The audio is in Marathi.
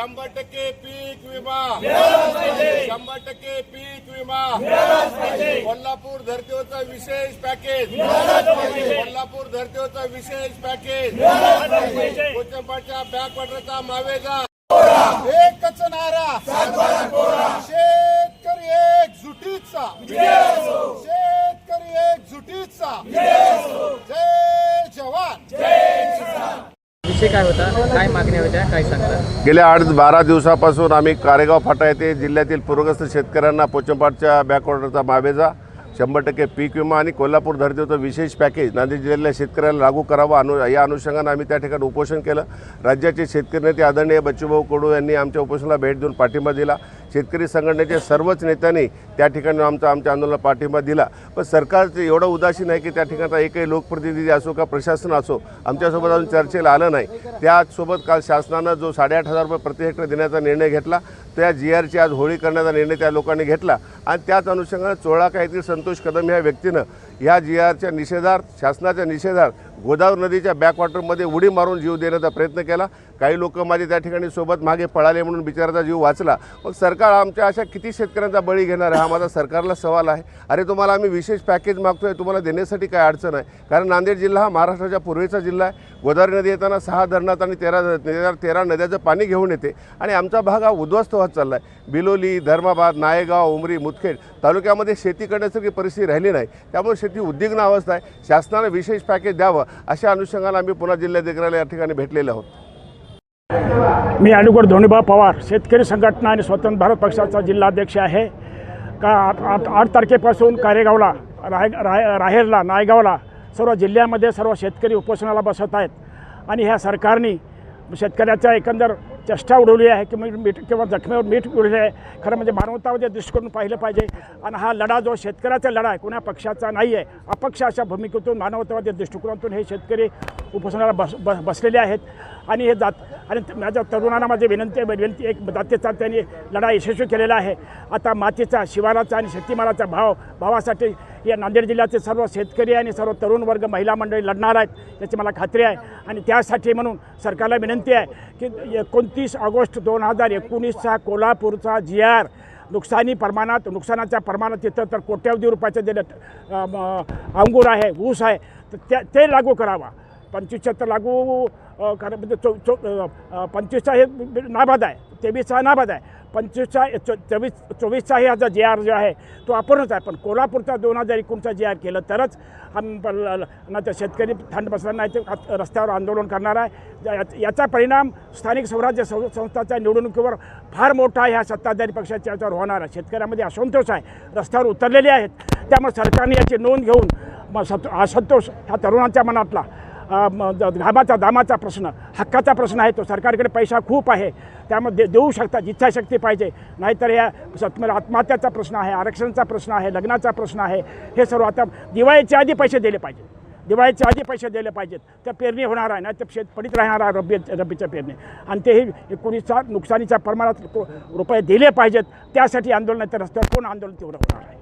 शंभर टक्के पीक विमा. शंभर टक्के पीक विमा. कोल्हापूर धर्तीवरचा विशेष पॅकेज. कोल्हापूर धर्तीवरचा विशेष पॅकेज. कोचंपाच्या बॅकवॉटरचा मावेजा एकच नारा. शेतकरी एक जुटीचा शेतकरी एक जुटीचा जय जवान विषय काय होता? काय मागण्या होत्या? काय सांगता? गेल्या आठ बारा दिवसापासून आम्ही कारेगाव फाटा येथे जिल्ह्यातील पूरग्रस्त शेतकऱ्यांना पोचंपाटच्या बॅकवॉटरचा मावेजा शंभर टक्के पीक विमा आणि कोल्हापूर धर्तीवरचं विशेष पॅकेज. नांदेड जिल्ह्यातल्या शेतकऱ्याला लागू करावं अनु या अनुषंगानं आम्ही त्या ठिकाणी उपोषण केलं. राज्याचे शेतकरी नेते आदरणीय बच्चूभाऊ कडू यांनी आमच्या उपोषणाला भेट देऊन पाठिंबा दिला. शेतकरी संघटनेच्या सर्वच नेत्यांनी त्या ठिकाणी आमचा आमच्या आंदोलनाला पाठिंबा दिला. पण सरकारचं एवढं उदासीन आहे की त्या ठिकाणचा एकही लोकप्रतिनिधी असो का प्रशासन असो आमच्यासोबत अजून चर्चेला आलं नाही. त्यासोबत काल शासनानं जो साडेआठ हजार रुपये प्रति हेक्टर देण्याचा निर्णय घेतला त्या जी आरची आज होळी करण्याचा निर्णय त्या लोकांनी घेतला. आणि त्याच अनुषंगानं चोळा येथील संतोष कदम ह्या व्यक्तीनं या जी आरच्या निषेधार्थ शासनाच्या निषेधार्थ गोदावरी नदीच्या बॅकवॉटरमध्ये उडी मारून जीव देण्याचा प्रयत्न केला. काही लोक माझे त्या ठिकाणी सोबत मागे पळाले म्हणून बिचाराचा जीव वाचला. मग सरकार आमच्या अशा किती शेतकऱ्यांचा बळी घेणार आहे? हा माझा सरकारला सवाल आहे. अरे तुम्हाला आम्ही विशेष पॅकेज मागतोय. तुम्हाला देण्यासाठी काय अडचण आहे? कारण नांदेड जिल्हा हा महाराष्ट्राच्या पूर्वेचा जिल्हा आहे. गोदावरी नदी येताना सहा धरणात आणि तेरा तेरा तेरा नद्याचं पाणी घेऊन येते. आणि आमचा भाग हा उद्ध्वस्त होत चालला आहे बिलोली धर्माबाद नायगाव उमरी मुदखेड तालुक्यामध्ये शेती करण्यासारखी परिस्थिती राहिली नाही. त्यामुळे शेती उद्विग्न अवस्था आहे. शासनानं विशेष पॅकेज द्यावं. अशा अनुषंगाने आम्ही पुन्हा जिल्हाधिकाऱ्याला या ठिकाणी भेटलेले आहोत. मी ॲडव्होकेट धोनीबा पवार शेतकरी संघटना आणि स्वतंत्र भारत पक्षाचा जिल्हाध्यक्ष आहे. का आठ आठ आठ तारखेपासून कारेगावला राय राय राहेरला नायगावला सर्व जिल्ह्यामध्ये सर्व शेतकरी उपोषणाला बसत आहेत. आणि ह्या सरकारने शेतकऱ्याच्या एकंदर चेष्टा उडवली आहे किंवा म्हणजे मीठ किंवा जखमेवर मीठ उडवले आहे. खरं म्हणजे मानवतावादी दृष्टिकोन पाहिलं पाहिजे. आणि हा लढा जो शेतकऱ्याचा लढा आहे कुणा पक्षाचा नाही आहे अपक्ष अशा भूमिकेतून मानवतावादी दृष्टिकोनातून हे शेतकरी उपोषणाला बस बस बसलेले आहेत. आणि हे जात आणि माझ्या तरुणांना माझी विनंती आहे विनंती एक जातीचा त्यांनी लढा यशस्वी केलेला आहे. आता मातीचा शिवाराचा आणि शेतीमालाचा भाव भावासाठी या नांदेड जिल्ह्याचे सर्व शेतकरी आणि सर्व तरुण वर्ग महिला मंडळी लढणार आहेत याची मला खात्री आहे. आणि त्यासाठी म्हणून सरकारला विनंती आहे की एकोणतीस ऑगस्ट दोन हजार एकोणीसचा कोल्हापूरचा जी आर नुकसानी प्रमाणात नुकसानाच्या प्रमाणात तिथं तर कोट्यावधी रुपयाचं जे अंगूर आहे ऊस आहे तर त्या ते लागू करावा. पंचवीसच्या तर लागू कर म्हणजे चौ चौ पंचवीसचा हे नाबाद आहे तेवीसचा नाबाद आहे. पंचवीसचा चो चोवीस चोवीसचा हे जे आर जो आहे तो आपणच आहे. पण कोल्हापूरचा दोन हजार एकोणचा जे आर केलं तरच आम तर शेतकरी थंड बसणार नाही तर रस्त्यावर आंदोलन करणार आहे. या- याचा परिणाम स्थानिक स्वराज्य सं संस्थाच्या निवडणुकीवर फार मोठा ह्या सत्ताधारी पक्षाच्या याच्यावर होणार आहे. शेतकऱ्यामध्ये असंतोष आहे. रस्त्यावर उतरलेले आहेत. त्यामुळे सरकारने याची नोंद घेऊन मग सत असंतोष ह्या तरुणांच्या मनातला घामाचा दामाचा प्रश्न हक्काचा प्रश्न आहे तो. सरकारकडे पैसा खूप आहे. त्यामध्ये देऊ शकतात इच्छाशक्ती पाहिजे. नाहीतर या सत्मेर आत्महत्याचा प्रश्न आहे आरक्षणाचा प्रश्न आहे लग्नाचा प्रश्न आहे. हे सर्व आता दिवाळीच्या आधी पैसे दिले पाहिजेत. दिवाळीच्या आधी पैसे दिले पाहिजेत. त्या पेरणी होणार आहे ना तर शेत पडीत राहणार आहे रब्बी रब्बीच्या पेरणी. आणि तेही एकोणीसचा नुकसानीच्या प्रमाणात रुपये दिले पाहिजेत. त्यासाठी आंदोलन आहे तर रस्त्यावर कोण आंदोलन तीव्र होणार आहे?